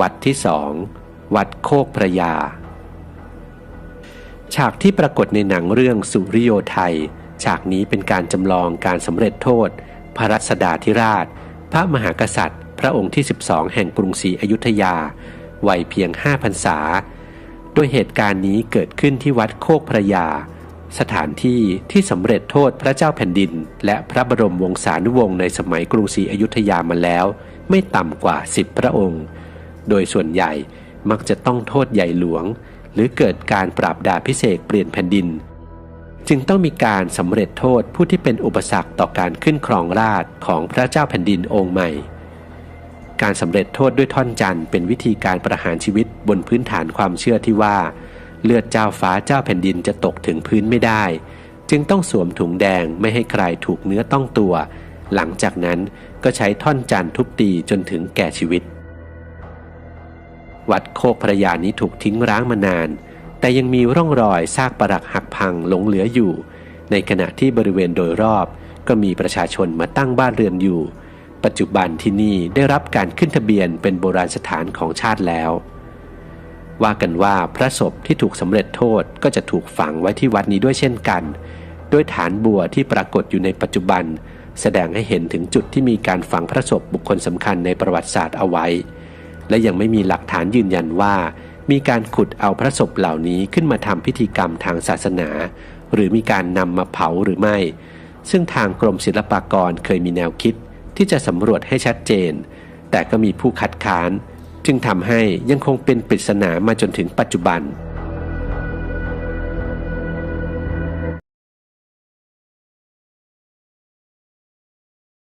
วัดที่สอง วัดโคกพระยา ฉากที่ปรากฏในหนังเรื่องสุริโยไทย ฉากนี้เป็นการจำลองการสำเร็จโทษ พระรัศดาธิราช พระมหากษัตริย์ พระองค์ที่ 12 แห่งกรุงศรีอยุธยา วัยเพียง5พรรษา โดยเหตุการณ์นี้เกิดขึ้นที่วัดโคกพระยา สถานที่ที่สำเร็จโทษพระเจ้าแผ่นดิน และพระบรมวงศานุวงศ์ในสมัยกรุงศรีอยุธยามาแล้ว ไม่ต่ำกว่า 10 พระองค์ โดยส่วนใหญ่มักจะต้องโทษใหญ่หลวง หรือเกิดการปราบดาพิเศษเปลี่ยนแผ่นดิน จึงต้องมีการสำเร็จโทษผู้ที่เป็นอุปสรรคต่อการขึ้นครองราชของพระเจ้าแผ่นดินองค์ใหม่ การสำเร็จโทษด้วยท่อนจันทร์เป็นวิธีการประหารชีวิตบนพื้นฐานความเชื่อที่ว่า เลือดเจ้าฟ้าเจ้าแผ่นดินจะตกถึงพื้นไม่ได้ จึงต้องสวมถุงแดงไม่ให้ใครถูกเนื้อต้องตัว หลังจากนั้นก็ใช้ท่อนจันทร์ทุบตีจนถึงแก่ชีวิต วัดโคกพระยานี้ถูกทิ้งร้างมานาน แต่ยังมีร่องรอยซากปรักหักพังหลงเหลืออยู่ ในขณะที่บริเวณโดยรอบก็มีประชาชนมาตั้งบ้านเรือนอยู่ ปัจจุบันที่นี่ได้รับการขึ้นทะเบียนเป็นโบราณสถานของชาติแล้ว ว่ากันว่าพระศพที่ถูกสำเร็จโทษก็จะถูกฝังไว้ที่วัดนี้ด้วยเช่นกัน โดยฐานบัวที่ปรากฏอยู่ในปัจจุบัน แสดงให้เห็นถึงจุดที่มีการฝังพระศพบุคคลสำคัญในประวัติศาสตร์เอาไว้ และยังไม่มีหลักฐานยืนยันว่า มีการขุดเอาพระศพเหล่านี้ขึ้นมาทำพิธีกรรมทางศาสนา หรือมีการนำมาเผาหรือไม่ ซึ่งทางกรมศิลปากรเคยมีแนวคิด ที่จะสำรวจให้ชัดเจน แต่ก็มีผู้คัดค้าน จึงทำให้ยังคงเป็นปริศนามาจนถึงปัจจุบัน